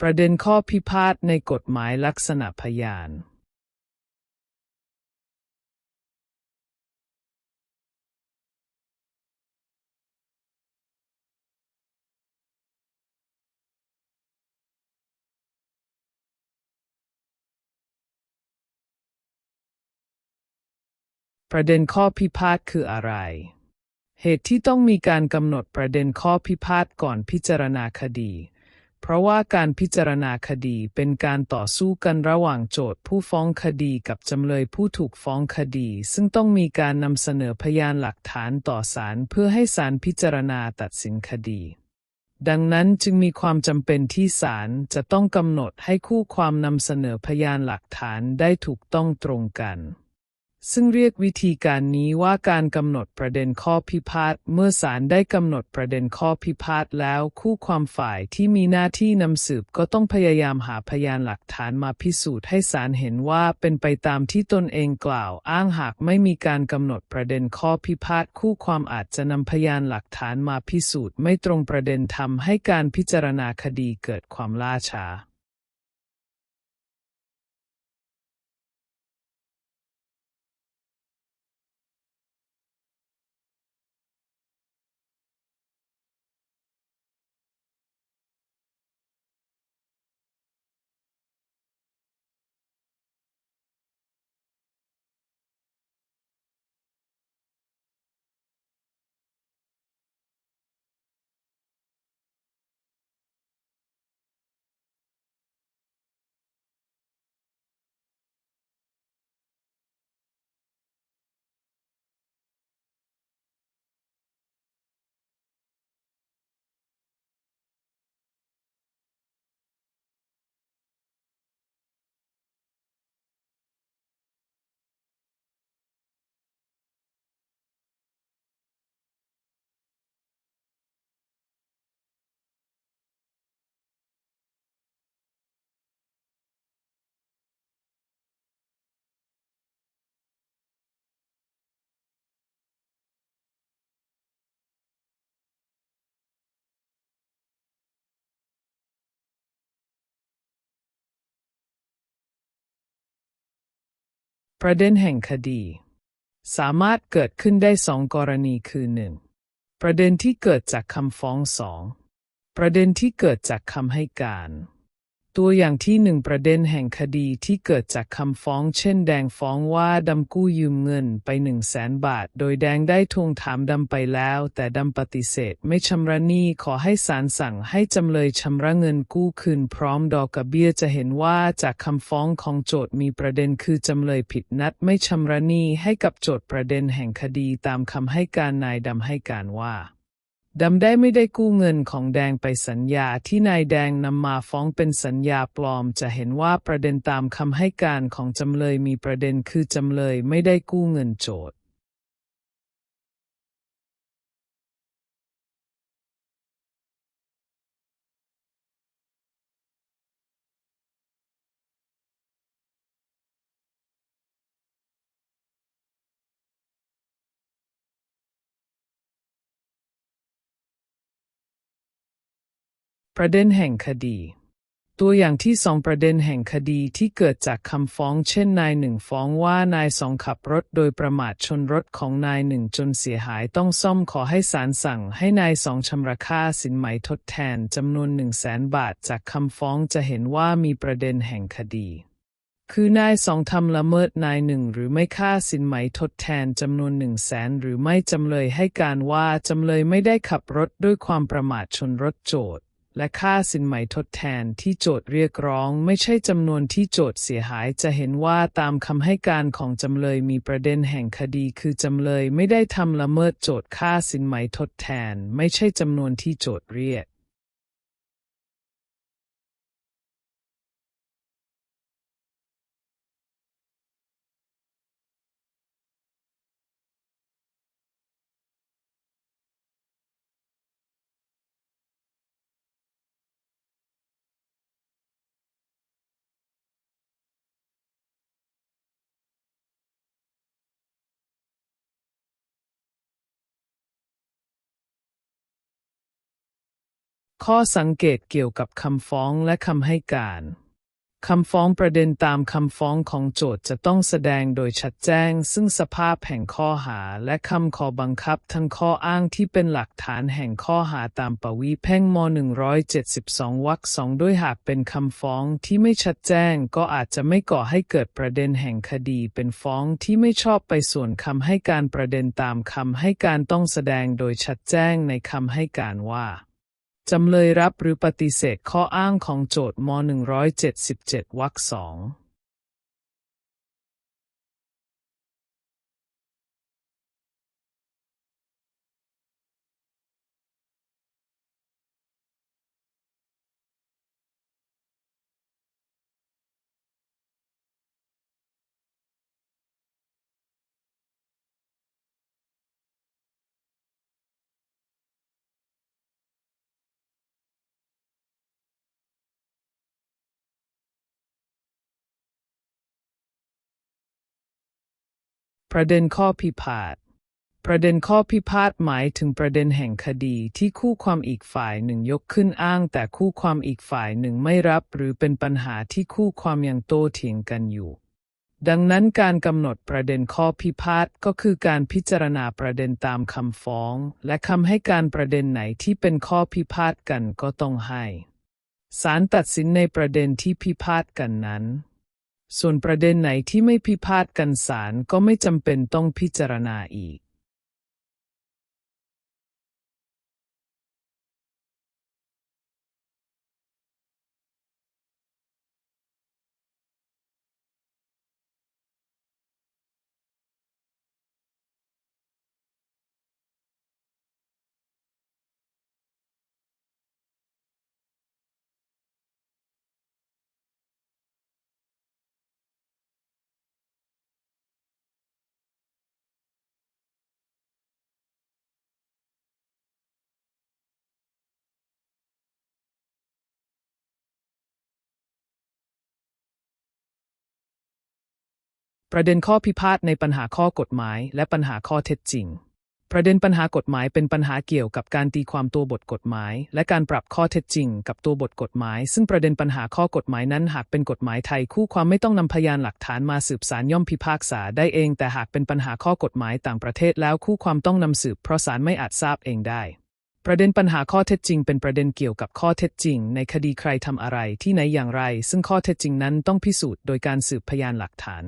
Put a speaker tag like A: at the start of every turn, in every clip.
A: ประเด็นข้อพิพาทในกฎหมายลักษณะพยานประเด็นข้อพิพาทคืออะไร เหตุที่ต้องมีการกำหนดประเด็นข้อพิพาทก่อนพิจารณาคดี เพราะว่าการพิจารณาคดีเป็นการต่อสู้กันระหว่างโจทย์ผู้ฟ้องคดีกับจำเลยผู้ถูกฟ้องคดี ซึ่งต้องมีการนำเสนอพยานหลักฐานต่อศาลเพื่อให้ศาลพิจารณาตัดสินคดี ดังนั้นจึงมีความจำเป็นที่ศาลจะต้องกำหนดให้คู่ความนำเสนอพยานหลักฐานได้ถูกต้องตรงกัน ซึ่งเรียกวิธีการนี้ว่าการกำหนดประเด็นข้อพิพาท เมื่อศาลได้กำหนดประเด็นข้อพิพาทแล้ว คู่ความฝ่ายที่มีหน้าที่นำสืบก็ต้องพยายามหาพยานหลักฐานมาพิสูจน์ให้ศาลเห็นว่าเป็นไปตามที่ตนเองกล่าว อ้างหากไม่มีการกำหนดประเด็นข้อพิพาท คู่ความอาจจะนำพยานหลักฐานมาพิสูจน์ ไม่ตรงประเด็นทำให้การพิจารณาคดีเกิดความล่าช้า ประเด็นแห่งคดี สามารถเกิดขึ้นได้สองกรณีคือ 1. ประเด็นที่เกิดจากคำฟ้องสองประเด็นที่เกิดจากคำให้การ ตัวอย่างที่หนึ่งประเด็นแห่งคดีที่เกิดจากคำฟ้อง เช่น แดงฟ้องว่าดำกู้ยืมเงินไปหนึ่งแสนบาท โดยแดงได้ทวงถามดำไปแล้ว แต่ดำปฏิเสธไม่ชำระหนี้ขอให้ศาลสั่งให้จำเลยชำระเงินกู้คืนพร้อมดอกกับเบี้ยจะเห็นว่าจากคำฟ้องของโจทย์มีประเด็นคือจำเลยผิดนัดไม่ชำระหนี้ให้กับโจทย์ประเด็นแห่งคดีตามคำให้การนายดำให้การว่า ดำได้ไม่ได้กู้เงินของแดงไปสัญญาที่นายแดงนำมาฟ้องเป็นสัญญาปลอม จะเห็นว่าประเด็นตามคำให้การของจำเลยมีประเด็นคือจำเลยไม่ได้กู้เงินโจทย์ ประเด็นแห่งคดี ตัวอย่างที่สองประเด็นแห่งคดีที่เกิดจากคำฟ้อง เช่นนายหนึ่งฟ้องว่านายสองขับรถโดยประมาทชนรถของนายหนึ่งจนเสียหายต้องซ่อมขอให้ศาลสั่ง ให้นายสองชำระค่าสินไหมทดแทนจำนวนหนึ่งแสนบาทจากคำฟ้องจะเห็นว่ามีประเด็นแห่งคดีคือนายสองทำละเมิดนายหนึ่งหรือไม่ค่าสินไหมทดแทนจำนวนหนึ่งแสนหรือไม่จำเลยให้การว่าจำเลยไม่ได้ขับรถด้วยความประมาทชนรถโจทย์ และค่าสินไหมทดแทนที่โจทย์เรียกร้องไม่ใช่จำนวนที่โจทย์เสียหายจะเห็นว่าตามคำให้การของจำเลยมีประเด็นแห่งคดีคือจำเลยไม่ได้ทำละเมิดโจทย์ค่าสินไหมทดแทน ไม่ใช่จำนวนที่โจทย์เรียก ข้อสังเกตเกี่ยวกับคำฟ้องและคำให้การคำฟ้องประเด็นตามคำฟ้องของโจทก์จะต้องแสดงโดยชัดแจ้ง ซึ่งสภาพแห่งข้อหาและคำขอบังคับทั้งข้ออ้างที่เป็นหลักฐานแห่งข้อหาตามปวีแพ่งม 172 วรรคสองด้วยหากเป็นคำฟ้องที่ไม่ชัดแจ้ง ก็อาจจะไม่ก่อให้เกิดประเด็นแห่งคดีเป็นฟ้องที่ไม่ชอบไปส่วนคำให้การประเด็นตามคำให้การต้องแสดงโดยชัดแจ้งในคำให้การว่า จำเลยรับหรือปฏิเสธข้ออ้างของโจทย์ม 177 วรรคสอง ประเด็นข้อพิพาท ประเด็นข้อพิพาทหมายถึงประเด็นแห่งคดีที่คู่ความอีกฝ่ายหนึ่งยกขึ้นอ้าง แต่คู่ความอีกฝ่ายหนึ่งไม่รับ หรือเป็นปัญหาที่คู่ความยังโต้เถียงกันอยู่ ดังนั้นการกำหนดประเด็นข้อพิพาทก็คือการพิจารณาประเด็นตามคำฟ้อง และคำให้การประเด็นไหนที่เป็นข้อพิพาทกันก็ต้องให้ศาลตัดสินในประเด็นที่พิพาทกันนั้น ส่วนประเด็นไหนที่ไม่พิพาทกันศาลก็ไม่จำเป็นต้องพิจารณาอีก ประเด็นข้อพิพาทในปัญหาข้อกฎหมาย และปัญหาข้อเท็จจริง ประเด็นปัญหากฎหมายเป็นปัญหาเกี่ยวกับการตีความตัวบทกฎหมาย และการปรับข้อเท็จจริง กับตัวบทกฎหมาย ซึ่งประเด็นปัญหาข้อกฎหมายนั้นหากเป็นกฎหมายไทยคู่ความไม่ต้องนำพยานหลักฐานมาสืบสารย่อมพิพากษาได้เอง แต่หากเป็นปัญหาข้อกฎหมายต่างประเทศแล้วคู่ความต้องนำสืบเพราะศาลไม่อาจทราบเองได้ประเด็นปัญหาข้อเท็จจริงเป็นประเด็นเกี่ยวกับข้อเท็จจริง ในคดีใครทำอะไรที่ไหนอย่างไร ซึ่งข้อเท็จจริงนั้นต้องพิสูจน์โดยการสืบพยานหลักฐาน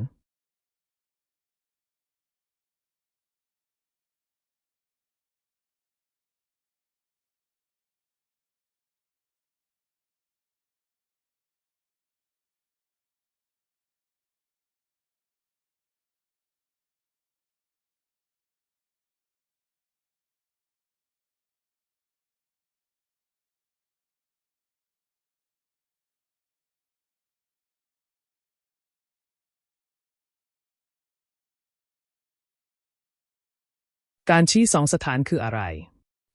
A: การชี้สองสถานคืออะไร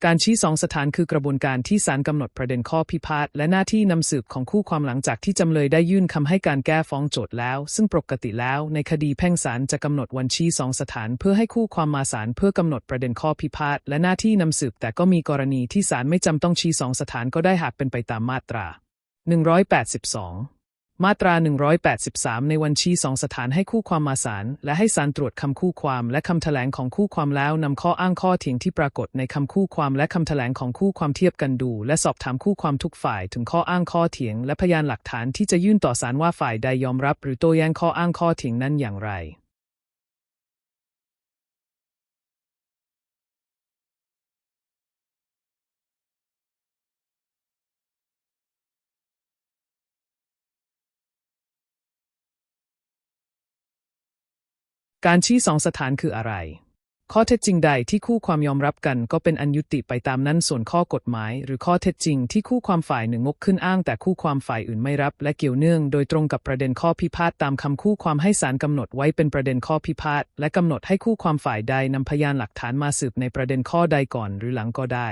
A: การชี้สองสถานคือกระบวนการที่ศาลกำหนดประเด็นข้อพิพาทและหน้าที่นำสืบของคู่ความหลังจากที่จำเลยได้ยื่นคำให้การแก้ฟ้องโจทย์แล้ว ซึ่งปกติแล้วในคดีแพ่งศาลจะกำหนดวันชี้สองสถาน เพื่อให้คู่ความมาศาลเพื่อกำหนดประเด็นข้อพิพาทและหน้าที่นำสืบ แต่ก็มีกรณีที่ศาลไม่จำต้องชี้สองสถานก็ได้หากเป็นไปตามมาตรา 182 มาตรา 183 ในวันชี้สองสถานให้คู่ความมาศาลและให้ศาลตรวจคำคู่ความและคำแถลงของคู่ความแล้วนำข้ออ้างข้อเถียงที่ปรากฏในคำคู่ความและคำแถลงของคู่ความเทียบกันดู และสอบถามคู่ความทุกฝ่ายถึงข้ออ้างข้อเถียง และพยานหลักฐานที่จะยื่นต่อศาลว่าฝ่ายใดยอมรับ หรือโต้แย้งข้ออ้างข้อเถียงนั้นอย่างไร การชี้สองสถานคืออะไร ข้อเท็จจริงใดที่คู่ความยอมรับกันก็เป็นอันยุติไปตามนั้นส่วนข้อกฎหมาย หรือข้อเท็จจริงที่คู่ความฝ่ายหนึ่งงกขึ้นอ้างแต่คู่ความฝ่ายอื่นไม่รับ และเกี่ยวเนื่องโดยตรงกับประเด็นข้อพิพาทตามคำคู่ความให้ศาลกำหนดไว้เป็นประเด็นข้อพิพาทและกำหนดให้คู่ความฝ่ายใดนำพยานหลักฐานมาสืบในประเด็นข้อใดก่อนหรือหลังก็ได้